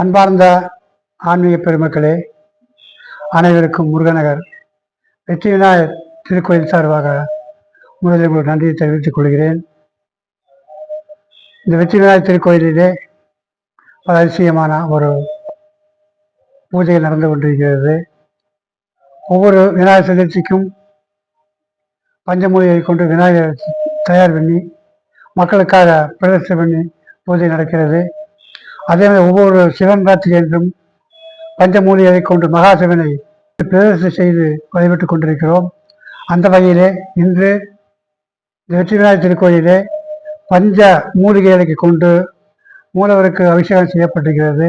அன்பார்ந்த ஆன்மீக பெருமக்களே அனைவருக்கும் முருகநகர் வெற்றி விநாயகர் திருக்கோயில் சார்பாக முதலில் ஒரு நன்றியை தெரிவித்துக் கொள்கிறேன். இந்த வெற்றி விநாயகர் திருக்கோயிலிலே பல அதிசயமான ஒரு பூஜைகள் நடந்து கொண்டிருக்கிறது. ஒவ்வொரு விநாயகர் சதுர்த்திக்கும் பஞ்சமூலியை கொண்டு விநாயகர் தயார் பண்ணி மக்களுக்காக பிரதர்ஷனை பண்ணி பூஜை நடக்கிறது. அதே மாதிரி ஒவ்வொரு சிவன் ராத்திரி என்றும் பஞ்சமூலியை கொண்டு மகாசிவனை பிரதர்சனம் செய்து வழிபட்டுக் கொண்டிருக்கிறோம். அந்த வகையிலே இன்று இந்த வெற்றி விநாயகர் திருக்கோயிலே பஞ்ச மூலிகைகளை கொண்டு மூலவருக்கு அபிஷேகம் செய்யப்பட்டிருக்கிறது.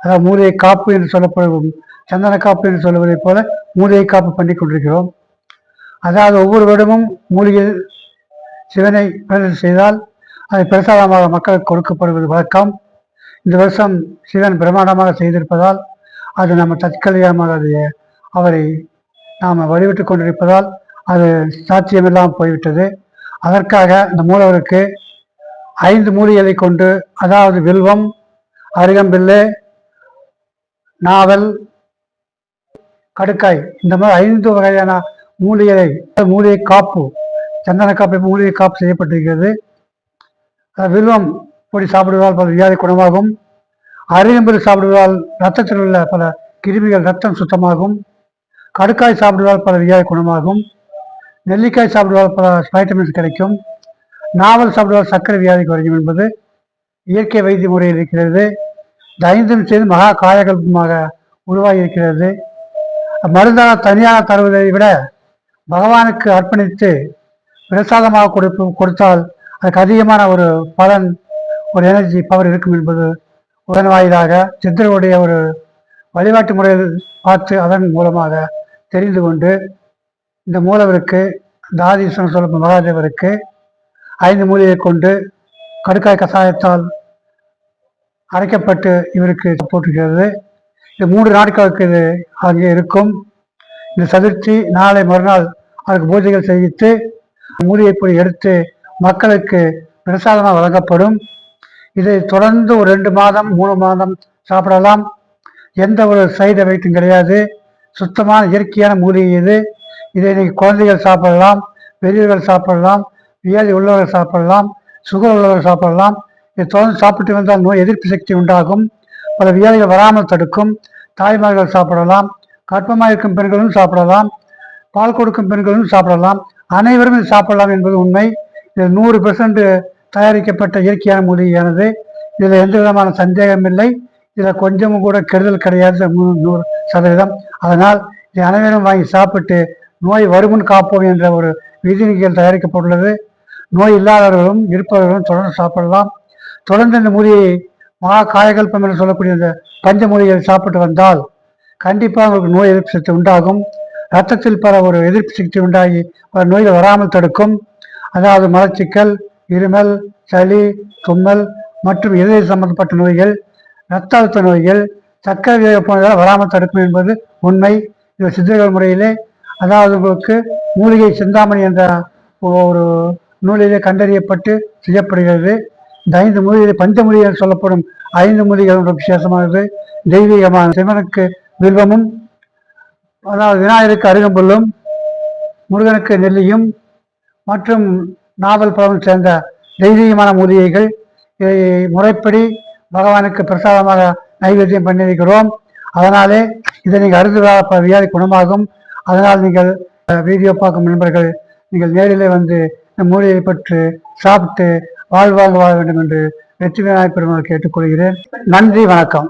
அதாவது மூலிகை காப்பு என்று சொல்லப்படும் சந்தன காப்பு என்று சொல்லுவதைப் போல மூலிகை காப்பு பண்ணி கொண்டிருக்கிறோம். அதாவது ஒவ்வொரு வருடமும் மூலிகை சிவனை பிரதர்சனம் செய்தால் அது பிரசாதமாக மக்களுக்கு கொடுக்கப்படுவது வழக்கம். இந்த வருஷம் சிவன் பிரமாண்டமாக செய்திருப்பதால் அது நம்ம தற்கலியமாக அது அவரை நாம் வழிவிட்டு கொண்டிருப்பதால் அது சாத்தியமில்லாமல் போய்விட்டது. அதற்காக இந்த மூலவருக்கு ஐந்து மூலிகளை கொண்டு அதாவது வில்வம் அருகம்பில்லு நாவல் கடுக்காய் இந்த மாதிரி ஐந்து வகையான மூலிகை மூலிகை காப்பு சந்தன காப்பு மூலிகை காப்பு செய்யப்பட்டிருக்கிறது. வில்வம் பொடி சாப்பிடுவதால் பல வியாதி குணமாகும். அரியம்பது சாப்பிடுவதால் ரத்தத்தில் உள்ள பல கிருமிகள் ரத்தம் சுத்தமாகும். கடுக்காய் சாப்பிடுவதால் பல வியாதி குணமாகும். நெல்லிக்காய் சாப்பிடுவதால் பல வைட்டமின்ஸ் கிடைக்கும். நாவல் சாப்பிடுவதால் சர்க்கரை வியாதி குறையும் என்பது இயற்கை வைத்திய முறையில் இருக்கிறது. இந்த ஐந்தும் செய்து மகா காயகல்பமாக உருவாகி இருக்கிறது மருந்தாக தனியாக தருவதை விட பகவானுக்கு அர்ப்பணித்து பிரசாதமாக கொடுப்பு கொடுத்தால் அதுக்கு அதிகமான ஒரு பலன் ஒரு எனர்ஜி பவர் இருக்கும் என்பது உடன் வாயிலாக சித்தருடைய ஒரு வழிபாட்டு முறையில் பார்த்து அதன் மூலமாக தெரிந்து கொண்டு இந்த மூலவருக்கு தாதீஸ்வரன் சொல்லும் மகாதேவருக்கு ஐந்து மூலிகை கொண்டு கடுக்காய் கசாயத்தால் அரைக்கப்பட்டு இவருக்கு போட்டுகிறது இது மூன்று நாட்களுக்கு இது அங்கே இருக்கும். இந்த சதுர்த்தி நாளை மறுநாள் அதற்கு பூஜைகள் செய்வித்து மூலிகை பொடி எடுத்து மக்களுக்கு பிரசாதமாக வழங்கப்படும். இதை தொடர்ந்து ஒரு ரெண்டு மாதம் மூணு மாதம் சாப்பிடலாம். எந்த ஒரு சைடு எஃபெக்டும் கிடையாது. சுத்தமான இயற்கையான மூலிகை இது. இதை நீங்கள் குழந்தைகள் சாப்பிடலாம் பெரியவர்கள் சாப்பிடலாம் வியாதி உள்ளவர்கள் சாப்பிடலாம் சுகர் உள்ளவர்கள் சாப்பிடலாம். இதை தொடர்ந்து சாப்பிட்டு வந்தால் நோய் எதிர்ப்பு சக்தி உண்டாகும். பல வியாதிகள் வராமல் தடுக்கும். தாய்மார்கள் சாப்பிடலாம் கர்ப்பமாக இருக்கும் பெண்களும் சாப்பிடலாம் பால் கொடுக்கும் பெண்களும் சாப்பிடலாம். அனைவரும் இது சாப்பிடலாம் என்பது உண்மை. இது நூறு பெர்சன்ட் தயாரிக்கப்பட்ட இயற்கையான மொழியானது. இதில் எந்த விதமான சந்தேகம் இல்லை இதில் கொஞ்சமும் கூட கெடுதல் கிடையாது. நூறு சதவீதம். அதனால் இதை அனைவரும் வாங்கி சாப்பிட்டு நோய் வருமுன் காப்போம் என்ற ஒரு விதிநிகள் தயாரிக்கப்பட்டுள்ளது. நோய் இல்லாதவர்களும் இருப்பவர்களும் தொடர்ந்து சாப்பிடலாம். தொடர்ந்து இந்த மூலிகை மகா காயகல்பம் என்று சொல்லக்கூடிய இந்த பஞ்ச மூலிகளை சாப்பிட்டு வந்தால் கண்டிப்பாக உங்களுக்கு நோய் எதிர்ப்பு சக்தி உண்டாகும். ரத்தத்தில் பல ஒரு எதிர்ப்பு சக்தி உண்டாகி நோய்கள் வராமல் தடுக்கும். அதாவது மலச்சிக்கல் இருமல் சளி தும்மல் மற்றும் இதய சம்பந்தப்பட்ட நோய்கள் இரத்த அழுத்த நோய்கள் சர்க்கரை போன்றதால் வராமல் தடுக்கும் என்பது உண்மை. இது சித்தர்கள் முறையிலே அதாவது உங்களுக்கு மூலிகை சிந்தாமணி என்ற ஒரு நூலிலே கண்டறியப்பட்டு செய்யப்படுகிறது. இந்த ஐந்து மூலிகை பஞ்சமொழிகள் சொல்லப்படும் ஐந்து மூலிகள் விசேஷமானது தெய்வீகமான சிவனுக்கு வில்வமும் அதாவது விநாயகருக்கு அருகம்புல்லும் முருகனுக்கு நெல்லியும் மற்றும் நாவல் பழம் சேர்ந்த தெய்வீகமான மூலிகைகள் இதை முறைப்படி பகவானுக்கு பிரசாதமாக நைவேத்தியம் பண்ணியிருக்கிறோம் அதனாலே இதை நீங்கள் அருந்துவதால் வியாதி குணமாகும். அதனால் நீங்கள் வீடியோ பார்க்கும் நண்பர்கள் நீங்கள் நேரிலே வந்து இந்த மூலிகையை பற்றி சாப்பிட்டு வாழ்வாங்க வாழ வேண்டும் என்று வெற்றி விநாயகப் பெருமாள் கேட்டுக்கொள்கிறேன். நன்றி வணக்கம்.